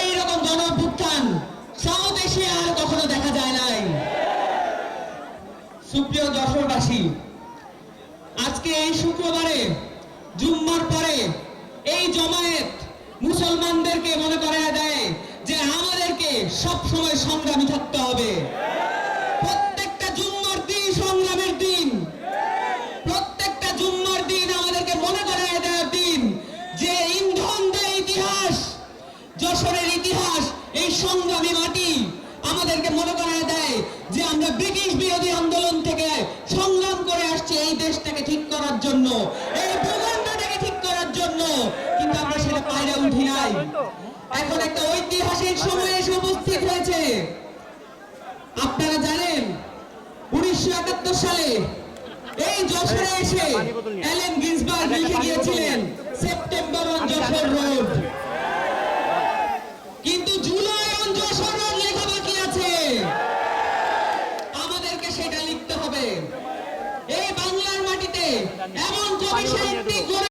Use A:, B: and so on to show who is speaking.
A: এইরকম গণভুত্থান south Asia আর কখনো দেখা যায় নাই। সুপ্রিয় দর্শকবাসী আজকে এই শুক্রবারে, জুম্মার পরে এই জমায়েত মুসলমানদেরকে মনে করায় দেয় যে আমাদেরকে সবসময় সংগ্রামী থাকতে হবে। আমাদেরকে মনে করায় দেয় যে আমরা ব্রিটিশ বিরোধী আন্দোলন থেকে সংগ্রাম করে আসছি এই দেশটাকে ঠিক করার জন্য, এই ঠিক করার জন্য। কিন্তু আমরা সেটা পায়রা উঠি নাই। এখন একটা ঐতিহাসিক সময় এসে উপস্থিত হয়েছে। আপনারা জানেন, উনিশশো একাত্তর সালে এই যশোরে এসে অ্যালেন গিন্সবার্গ এই বাংলার মাটিতে এমন গড়ে